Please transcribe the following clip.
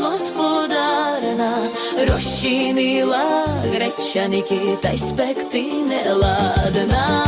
господарина, розчинила гречаники та й спекти неладна.